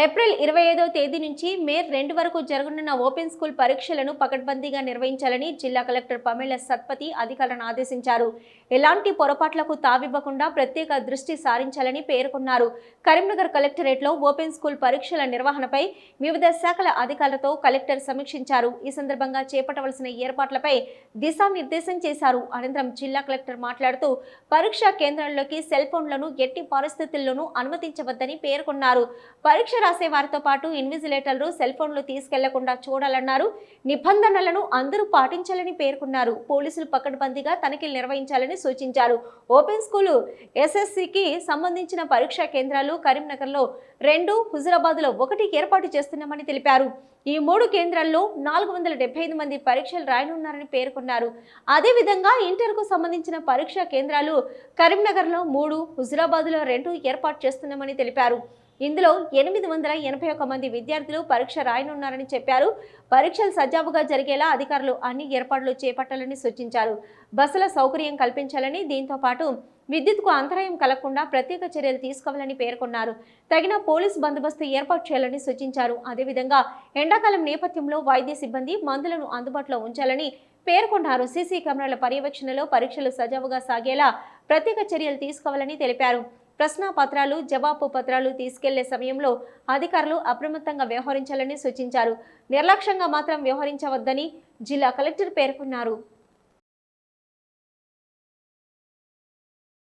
April ఇరవై ఐదవ తేదీ నుంచి మే రెండు వరకు జరగనున్న ఓపెన్ స్కూల్ పరీక్షలను పకడ్బందీగా నిర్వహించాలని జిల్లా కలెక్టర్ పమేళ సత్పతి అధికారులను ఆదేశించారు. ఎలాంటి పొరపాట్లకు తావివ్వకుండా ప్రత్యేక దృష్టి సారించాలని పేర్కొన్నారు. కరీంనగర్ కలెక్టరేట్లో ఓపెన్ స్కూల్ పరీక్షల నిర్వహణపై వివిధ శాఖల అధికారులతో కలెక్టర్ సమీక్షించారు. ఈ సందర్భంగా చేపట్టవలసిన ఏర్పాట్లపై దిశానిర్దేశం చేశారు. అనంతరం జిల్లా కలెక్టర్ మాట్లాడుతూ పరీక్షా కేంద్రాల్లోకి సెల్ ఫోన్లను ఎట్టి పరిస్థితుల్లోనూ అనుమతించవద్దని పేర్కొన్నారు. పరీక్ష రాసే వారితో పాటు ఇన్విజిలేటర్లు సెల్ ఫోన్లు తీసుకెళ్ళకుండా చూడాలన్నారు. నిబంధనలను అందరూ పాటించాలని పేర్కొన్నారు. పోలీసులు పకడ్బందీగా తనిఖీలు నిర్వహించాలని సూచించారు. ఓపెన్ స్కూలు ఎస్ఎస్సికి సంబంధించిన పరీక్షా కేంద్రాలు కరీంనగర్లో రెండు హుజురాబాద్లో ఒకటి ఏర్పాటు చేస్తున్నామని తెలిపారు. ఈ మూడు కేంద్రాల్లో నాలుగు వందల డెబ్బై ఐదు మంది పరీక్షలు రాయనున్నారని పేర్కొన్నారు. అదేవిధంగా ఇంటర్కు సంబంధించిన పరీక్షా కేంద్రాలు కరీంనగర్లో మూడు హుజురాబాద్లో రెండు ఏర్పాటు చేస్తున్నామని తెలిపారు. ఇందులో ఎనిమిది వందల ఎనభై ఒక్క మంది విద్యార్థులు పరీక్ష రాయనున్నారని చెప్పారు. పరీక్షలు సజావుగా జరిగేలా అధికారులు అన్ని ఏర్పాట్లు చేపట్టాలని సూచించారు. బస్సుల సౌకర్యం కల్పించాలని దీంతో పాటు విద్యుత్కు అంతరాయం కలగకుండా ప్రత్యేక చర్యలు తీసుకోవాలని పేర్కొన్నారు. తగిన పోలీస్ బందోబస్తు ఏర్పాటు చేయాలని సూచించారు. అదేవిధంగా ఎండాకాలం నేపథ్యంలో వైద్య సిబ్బంది మందులను అందుబాటులో ఉంచాలని పేర్కొన్నారు. సీసీ కెమెరాల పర్యవేక్షణలో పరీక్షలు సజావుగా సాగేలా ప్రత్యేక చర్యలు తీసుకోవాలని తెలిపారు. ప్రశ్న పత్రాలు జవాబు పత్రాలు తీసుకెళ్ళే సమయంలో అధికారులు అప్రమత్తంగా వ్యవహరించాలని సూచించారు. నిర్లక్ష్యంగా మాత్రం వ్యవహరించవద్దని జిల్లా కలెక్టర్ పేర్కొన్నారు.